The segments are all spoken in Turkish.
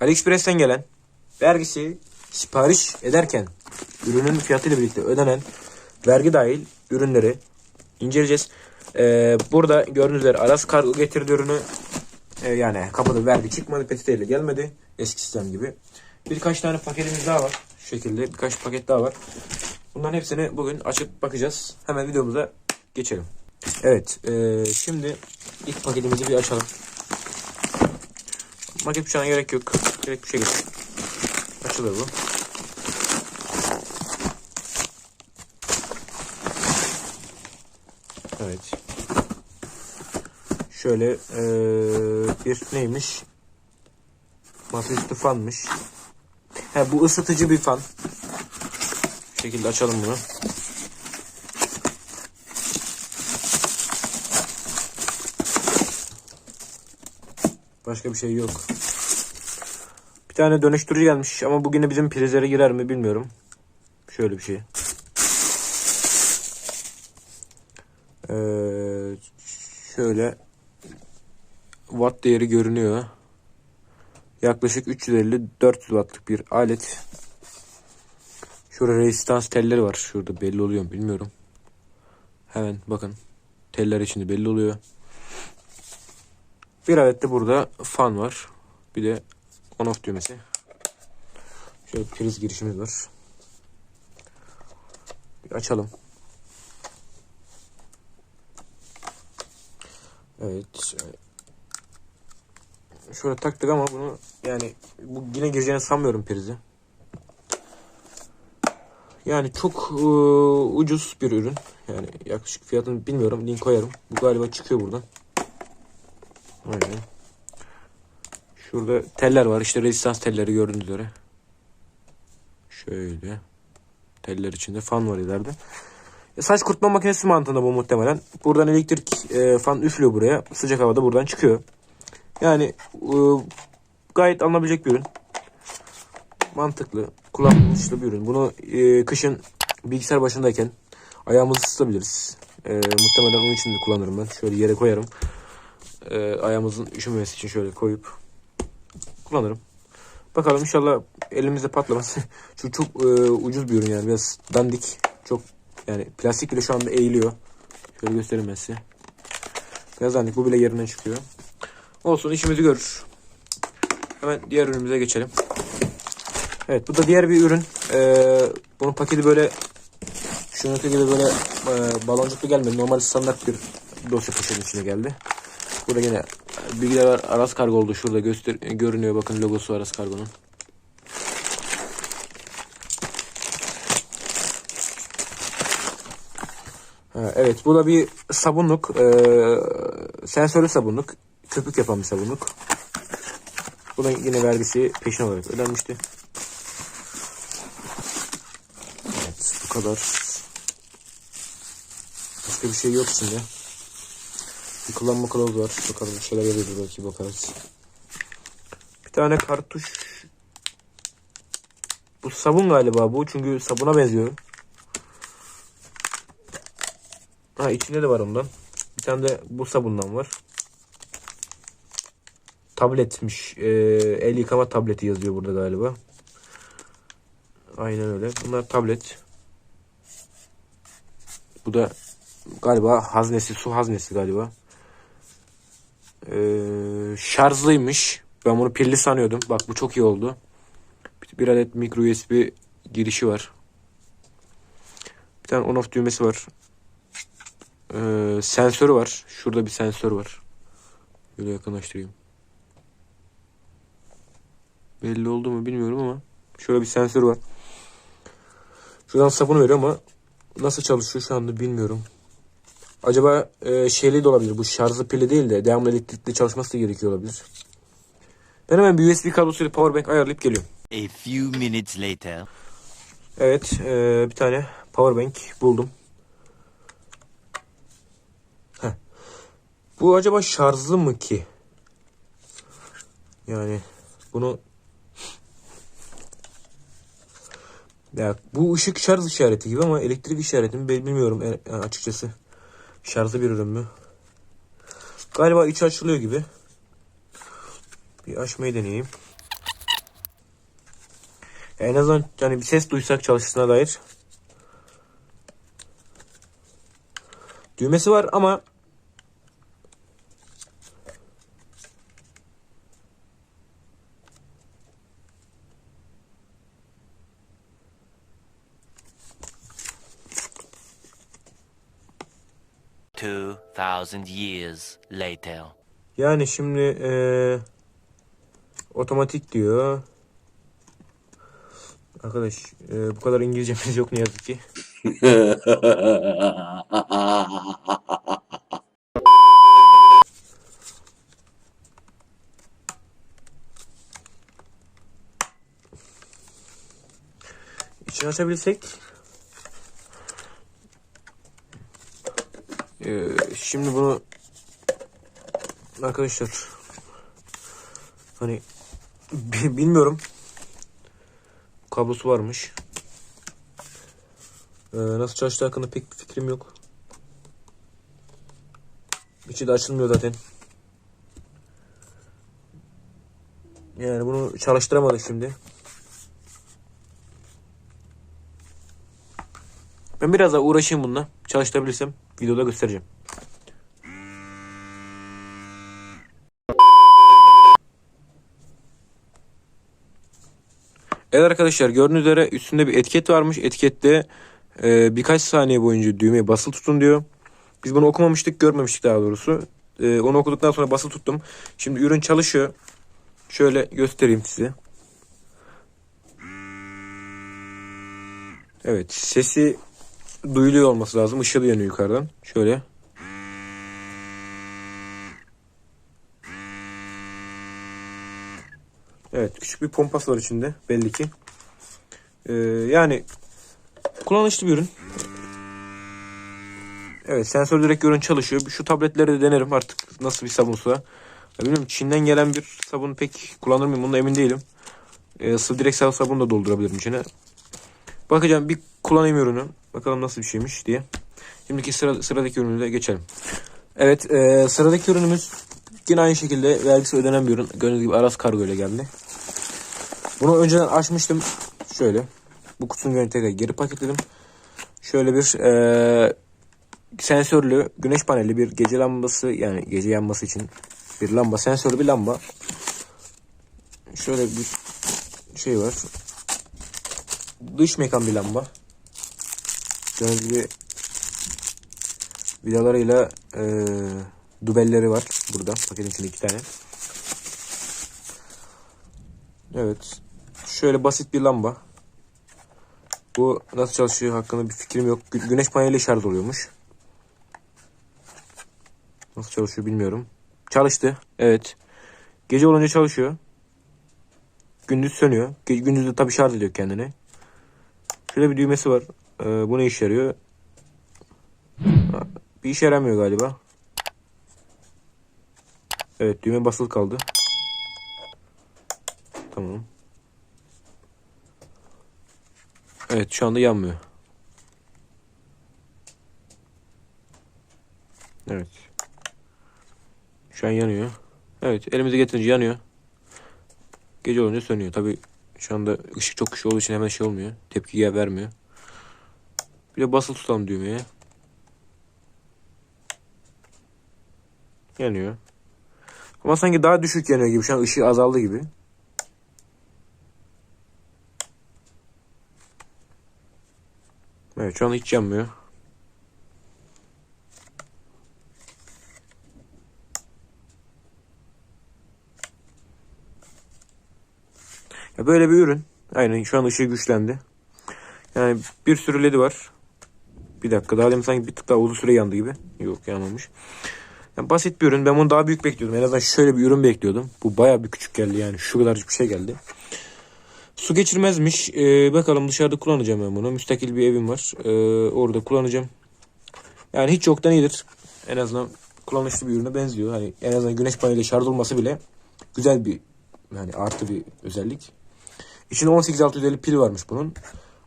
AliExpress'ten gelen vergisi sipariş ederken ürünün fiyatıyla birlikte ödenen vergi dahil ürünleri inceleyeceğiz. Ee, burada gördüğünüz üzere Aras Kargo getirdi ürünü. Ee, yani kapıda vergi çıkmadı. Peçeteyle gelmedi. Eski sistem gibi. Birkaç tane paketimiz daha var. Şu şekilde birkaç paket daha var. Bunların hepsini bugün açıp bakacağız. Hemen videomuza geçelim. Evet. ee, şimdi ilk paketimizi bir açalım. Maket bıçağına gerek yok. Direkt bir şey getir. Açılır bu. Evet. Şöyle eee, bir neymiş? Masaüstü fanmış. He bu ısıtıcı bir fan. Bu şekilde açalım bunu. Başka bir şey yok. Bir tane dönüştürücü gelmiş ama bugün bizim prizlere girer mi bilmiyorum. Şöyle bir şey. Ee, şöyle watt değeri görünüyor. Yaklaşık 350-400 wattlık bir alet. Şurada resistans telleri var. Şurada belli oluyor mu bilmiyorum. Hemen bakın. Teller içinde belli oluyor. Bir adet de burada fan var. Bir de on off düğmesi. Şöyle priz girişimiz var. Bir açalım. Evet. Şöyle taktık ama bunu yani bu yine gireceğini sanmıyorum prizi. Yani çok e, ucuz bir ürün. Yani yaklaşık fiyatını bilmiyorum. Link koyarım. Bu galiba çıkıyor buradan. Aynen. Şurada teller var. İşte rezistans telleri gördüğünüz üzere. Şöyle. Teller içinde fan var ileride. E, Saç kurutma makinesi mantığında bu muhtemelen. Buradan elektrik e, fan üflüyor buraya. Sıcak havada buradan çıkıyor. Yani e, gayet alınabilecek bir ürün. Mantıklı. Kullanışlı bir ürün. Bunu e, kışın bilgisayar başındayken ayağımızı ısıtabiliriz. E, muhtemelen onun için de kullanırım ben. Şöyle yere koyarım. E, ayağımızın üşümemesi için şöyle koyup kullanırım. Bakalım inşallah elimizde patlamaz. Çünkü çok e, ucuz bir ürün yani. Biraz dandik. Çok yani plastik bile şu anda eğiliyor. Şöyle göstereyim ben size. Biraz dandik. Bu bile yerinden çıkıyor. Olsun işimizi görür. Hemen diğer ürünümüze geçelim. Evet bu da diğer bir ürün. Ee, bunun paketi böyle şununki gibi böyle e, baloncuklu gelmedi. Normal standart bir dosya poşetin içine geldi. Burada yine bilgiler var. Aras Kargo oldu. Şurada göster görünüyor. Bakın logosu Aras Kargo'nun. Evet bu da bir sabunluk. Ee, sensörlü sabunluk. Köpük yapan bir sabunluk. Buna yine vergisi peşin olarak ödenmişti. Evet bu kadar. Başka bir şey yok içinde. Kullanma kılavuzu var. Bakalım bir şeyler yazıyordur belki bakarız. Bir tane kartuş. Bu sabun galiba bu. Çünkü sabuna benziyor. Ha içinde de var ondan. Bir tane de bu sabundan var. Tabletmiş. Ee, el yıkama tableti yazıyor burada galiba. Aynen öyle. Bunlar tablet. Bu da galiba haznesi, su haznesi galiba. Ee, şarjlıymış. Ben bunu pilli sanıyordum. Bak bu çok iyi oldu. Bir, adet micro USB girişi var. Bir tane on off düğmesi var. Ee, sensörü var. Şurada bir sensör var. Böyle yakınlaştırayım. Belli oldu mu bilmiyorum ama şöyle bir sensör var. Şuradan sapını veriyor ama nasıl çalışıyor şu anda bilmiyorum. Acaba e, şeyli de olabilir. Bu şarjlı pili değil de devamlı elektrikli çalışması da gerekiyor olabilir. Ben hemen bir USB kablosuyla powerbank ayarlayıp geliyorum. A few minutes later. Evet e, bir tane powerbank buldum. Heh. Bu acaba şarjlı mı ki? Yani bunu ya bu ışık şarj işareti gibi ama elektrik işareti mi bilmiyorum e- açıkçası. Şarjlı bir ürün mü? Galiba içi açılıyor gibi. Bir açmayı deneyeyim. En azından yani bir ses duysak çalıştığına dair. Düğmesi var ama thousand years later. yani şimdi eee, otomatik diyor. Arkadaş eee, bu kadar İngilizcemiz yok ne yazık ki. İçini açabilsek. Ee, şimdi bunu arkadaşlar hani bi- bilmiyorum kablosu varmış. Ee, nasıl çalıştığı hakkında pek fikrim yok. İçi de açılmıyor zaten. Yani bunu çalıştıramadık şimdi. Ben biraz daha uğraşayım bununla. Çalıştırabilirsem videoda göstereceğim. Evet arkadaşlar gördüğünüz üzere üstünde bir etiket varmış. Etikette e, birkaç saniye boyunca düğmeye basılı tutun diyor. Biz bunu okumamıştık, görmemiştik daha doğrusu. E, onu okuduktan sonra basılı tuttum. Şimdi ürün çalışıyor. Şöyle göstereyim size. Evet, sesi duyuluyor olması lazım. Da yanıyor yukarıdan. Şöyle. Evet, küçük bir pompası var içinde belli ki. Ee, yani kullanışlı bir ürün. Evet, sensör direkt ürün çalışıyor. Şu tabletleri de denerim artık nasıl bir sabunsa. Bilmiyorum Çin'den gelen bir sabun pek kullanır mıyım bundan emin değilim. Ee, sıvı direkt sıvı sabun da doldurabilirim içine. Bakacağım bir kullanayım ürünü. Bakalım nasıl bir şeymiş diye. Şimdiki sıra, sıradaki ürünümüze geçelim. Evet e, sıradaki ürünümüz yine aynı şekilde vergisi ödenen bir ürün. Gördüğünüz gibi Aras Kargo ile geldi. Bunu önceden açmıştım. Şöyle. Bu kutunun görüntüsü tekrar geri paketledim. Şöyle bir e, sensörlü güneş paneli bir gece lambası yani gece yanması için bir lamba sensörlü bir lamba. Şöyle bir şey var. Dış mekan bir lamba. Gördüğünüz gibi vidalarıyla e, dubelleri var burada. Paketin içinde iki tane. Evet. Şöyle basit bir lamba. Bu nasıl çalışıyor hakkında bir fikrim yok. Gü- güneş paneliyle şarj oluyormuş. Nasıl çalışıyor bilmiyorum. Çalıştı. Evet. Gece olunca çalışıyor. Gündüz sönüyor. Ge- Gündüz de tabii şarj ediyor kendini. Şöyle bir düğmesi var. Ee, bu ne işe yarıyor? Bir işe yaramıyor galiba. Evet düğme basılı kaldı. Evet şu anda yanmıyor. Evet. Şu an yanıyor. Evet elimize getirince yanıyor. Gece olunca sönüyor. Tabi şu anda ışık çok güçlü olduğu için hemen şey olmuyor. Tepki vermiyor. Bir de basılı tutalım düğmeye. Yanıyor. Ama sanki daha düşük yanıyor gibi. Şu an ışığı azaldı gibi. Evet şu an hiç yanmıyor. Ya böyle bir ürün. Aynen şu an ışığı güçlendi. Yani bir sürü ledi var. Bir dakika daha demin sanki bir tık daha uzun süre yandı gibi. Yok yanmamış. Yani basit bir ürün. Ben bunu daha büyük bekliyordum. En azından şöyle bir ürün bekliyordum. Bu bayağı bir küçük geldi yani. Şu kadarcık bir şey geldi. Su geçirmezmiş. Ee, bakalım dışarıda kullanacağım ben bunu. Müstakil bir evim var. Ee, orada kullanacağım. Yani hiç yoktan iyidir. En azından kullanışlı bir ürüne benziyor. Hani en azından güneş paneliyle şarj olması bile güzel bir yani artı bir özellik. İçinde 18650 pil varmış bunun.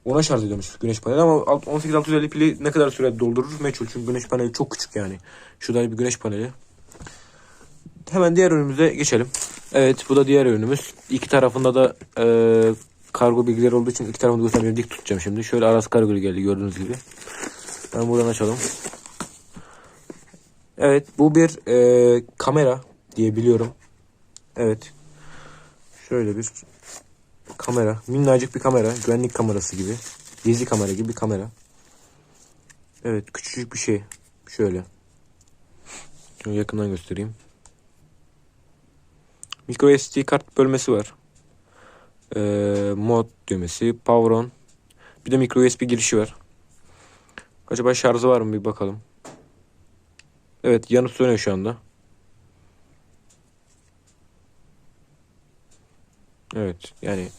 Ona şarj ediyormuş güneş paneli ama alt- 18650 pili ne kadar sürede doldurur meçhul. Çünkü güneş paneli çok küçük yani. Şurada bir güneş paneli. Hemen diğer ürünümüze geçelim. Evet bu da diğer ürünümüz. İki tarafında da e, kargo bilgileri olduğu için iki tarafını göstermeyeceğim. Dik tutacağım şimdi. Şöyle Aras Kargo geldi gördüğünüz gibi. Ben buradan açalım. Evet bu bir e, kamera diye biliyorum. Evet. Şöyle bir kamera. Minnacık bir kamera. Güvenlik kamerası gibi. Gezi kamera gibi bir kamera. Evet küçücük bir şey. Şöyle. Şöyle yakından göstereyim. Micro SD kart bölmesi var. Ee, mod düğmesi. Power on. Bir de micro USB girişi var. Acaba şarjı var mı bir bakalım. Evet yanıp sönüyor şu anda. Evet yani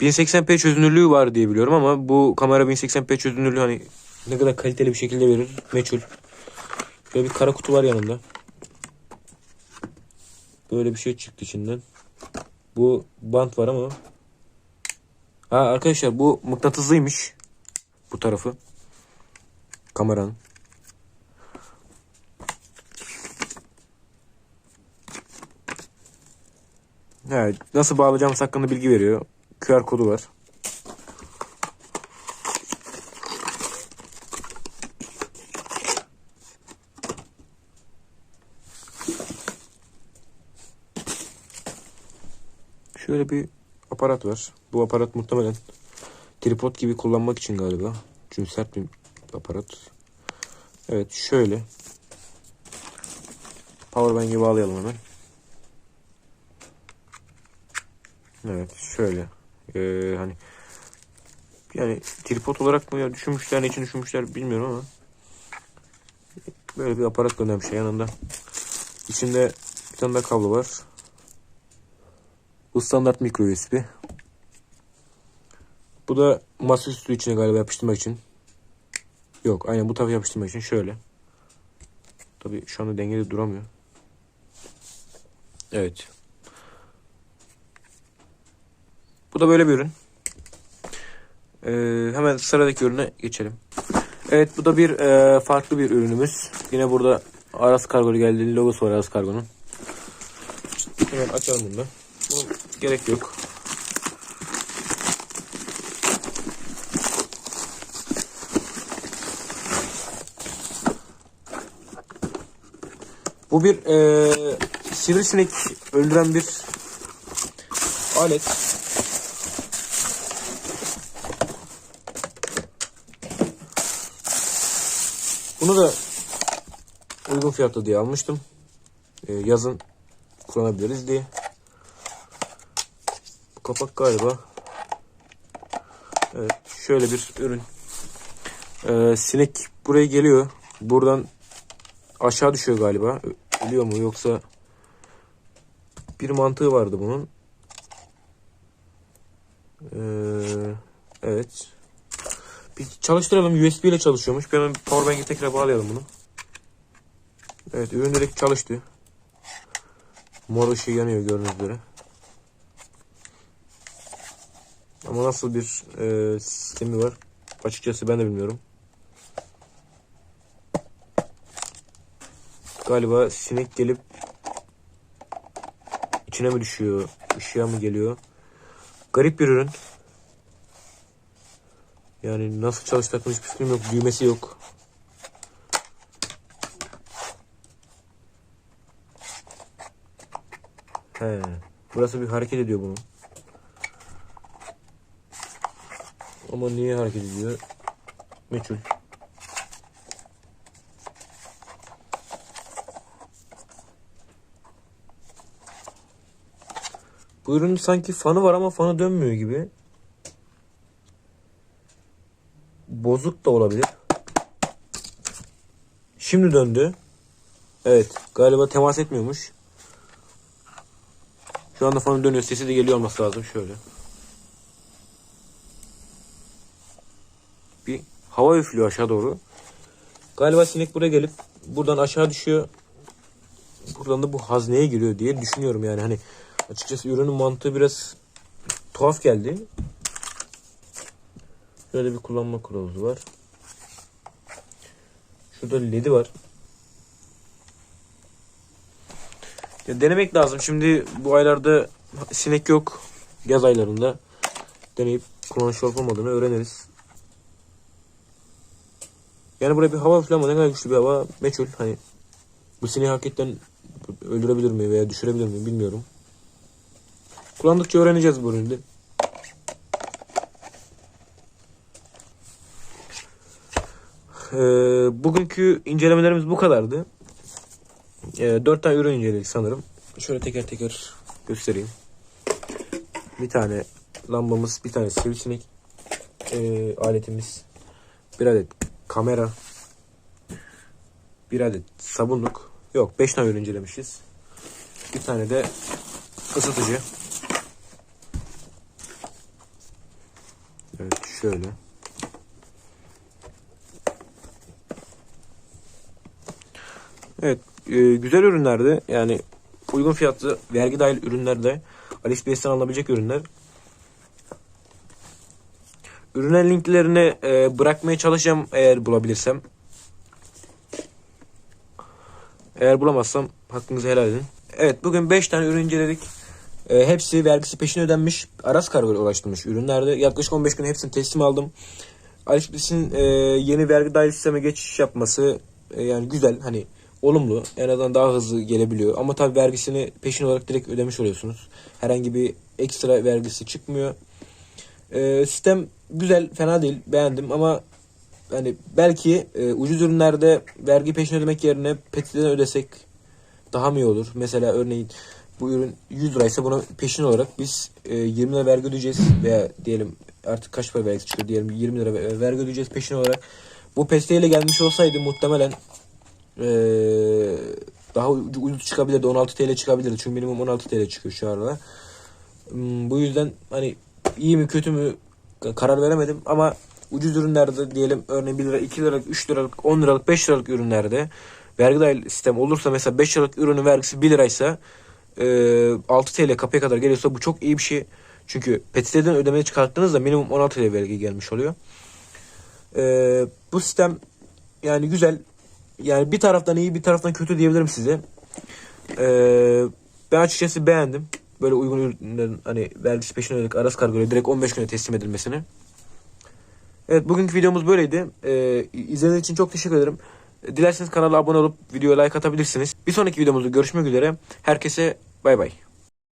1080p çözünürlüğü var diye biliyorum ama bu kamera 1080p çözünürlüğü hani ne kadar kaliteli bir şekilde verir meçhul. Şöyle bir kara kutu var yanında. Böyle bir şey çıktı içinden. Bu bant var ama. Ha arkadaşlar bu mıknatıslıymış. Bu tarafı. Kameranın. Evet, nasıl bağlayacağımız hakkında bilgi veriyor. QR kodu var. Şöyle bir aparat var. Bu aparat muhtemelen tripod gibi kullanmak için galiba. Çünkü sert bir aparat. Evet şöyle. Powerbank'i bağlayalım hemen. Evet şöyle. Ee, hani yani tripod olarak mı düşünmüşler ne için düşünmüşler bilmiyorum ama böyle bir aparat göndermişler yanında. İçinde bir tane daha kablo var. Bu standart micro USB. Bu da masaüstü içine galiba yapıştırmak için. Yok aynen bu tarafa yapıştırmak için şöyle. Tabi şu anda dengede duramıyor. Evet. Bu da böyle bir ürün. Ee, hemen sıradaki ürüne geçelim. Evet bu da bir e, farklı bir ürünümüz. Yine burada Aras Kargo geldi. Logosu var Aras Kargo'nun. Hemen açalım bunu da. Bunun gerek yok. Bu bir e, sivrisinek öldüren bir alet. Bunu da uygun fiyatlı diye almıştım. E, yazın kullanabiliriz diye. Kapak galiba. Evet şöyle bir ürün. Ee, sinek buraya geliyor. Buradan aşağı düşüyor galiba. Ölüyor mu yoksa bir mantığı vardı bunun. Ee, evet. Bir çalıştıralım. USB ile çalışıyormuş. Hemen powerbank'e tekrar bağlayalım bunu. Evet ürün direkt çalıştı. Mor ışığı yanıyor gördüğünüz üzere. Ama nasıl bir e, sistemi var açıkçası ben de bilmiyorum. Galiba sinek gelip içine mi düşüyor, ışığa mı geliyor? Garip bir ürün. Yani nasıl çalıştığını hiçbir fikrim yok. Düğmesi yok. He. Burası bir hareket ediyor bunun. Ama niye hareket ediyor? Meçhul. Bu ürünün sanki fanı var ama fanı dönmüyor gibi. Bozuk da olabilir. Şimdi döndü. Evet. Galiba temas etmiyormuş. Şu anda fanı dönüyor. Sesi de geliyor olması lazım. Şöyle. bir hava üflüyor aşağı doğru. Galiba sinek buraya gelip buradan aşağı düşüyor. Buradan da bu hazneye giriyor diye düşünüyorum yani hani açıkçası ürünün mantığı biraz tuhaf geldi. Şöyle bir kullanma kılavuzu var. Şurada ledi var. Ya denemek lazım. Şimdi bu aylarda sinek yok. yaz aylarında deneyip kullanışlı olup olmadığını öğreniriz. Yani buraya bir hava ama ne kadar güçlü bir hava meçhul. Hani bu sineği hakikaten öldürebilir mi veya düşürebilir mi bilmiyorum. Kullandıkça öğreneceğiz bu ürünü. Ee, bugünkü incelemelerimiz bu kadardı. Ee, 4 tane ürün inceledik sanırım. Şöyle teker teker göstereyim. Bir tane lambamız, bir tane sivrisinek ee, aletimiz, bir adet kamera, bir adet sabunluk. Yok 5 tane ürün incelemişiz. Bir tane de ısıtıcı. Evet şöyle. Evet e, güzel ürünlerdi. Yani uygun fiyatlı vergi dahil ürünlerde AliExpress'ten alınabilecek ürünler. Ürünlerin linklerini e, bırakmaya çalışacağım eğer bulabilirsem. Eğer bulamazsam hakkınızı helal edin. Evet bugün 5 tane ürün inceledik. E, hepsi vergisi peşin ödenmiş. Aras kargo ile ulaştırılmış ürünlerde. Yaklaşık 15 gün hepsini teslim aldım. AliExpress'in e, yeni vergi dahil sisteme geçiş yapması e, yani güzel hani olumlu. En azından daha hızlı gelebiliyor. Ama tabii vergisini peşin olarak direkt ödemiş oluyorsunuz. Herhangi bir ekstra vergisi çıkmıyor. E, sistem güzel, fena değil. Beğendim ama hani belki e, ucuz ürünlerde vergi peşin ödemek yerine petiden ödesek daha mı iyi olur? Mesela örneğin bu ürün 100 liraysa buna peşin olarak biz e, 20 lira vergi ödeyeceğiz veya diyelim artık kaç para vergisi çıkıyor diyelim 20 lira ve- vergi ödeyeceğiz peşin olarak. Bu pesteyle gelmiş olsaydı muhtemelen e, daha ucu- ucuz çıkabilirdi 16 TL çıkabilirdi çünkü minimum 16 TL çıkıyor şu arada. Hmm, bu yüzden hani iyi mi kötü mü ka- karar veremedim ama ucuz ürünlerde diyelim örneğin 1 lira 2 liralık 3 liralık 10 liralık 5 liralık ürünlerde vergi dahil sistem olursa mesela 5 liralık ürünün vergisi 1 liraysa e, 6 TL kapıya kadar geliyorsa bu çok iyi bir şey. Çünkü PTT'den ödemeyi çıkarttığınızda minimum 16 TL vergi gelmiş oluyor. E, bu sistem yani güzel. Yani bir taraftan iyi bir taraftan kötü diyebilirim size. E, ben açıkçası beğendim. Böyle uygun ürünlerin hani vergisi peşin ödedik Aras Kargo'ya direkt 15 güne teslim edilmesini. Evet bugünkü videomuz böyleydi. Ee, izlediğiniz için çok teşekkür ederim. Dilerseniz kanala abone olup videoya like atabilirsiniz. Bir sonraki videomuzda görüşmek üzere. Herkese bay bay.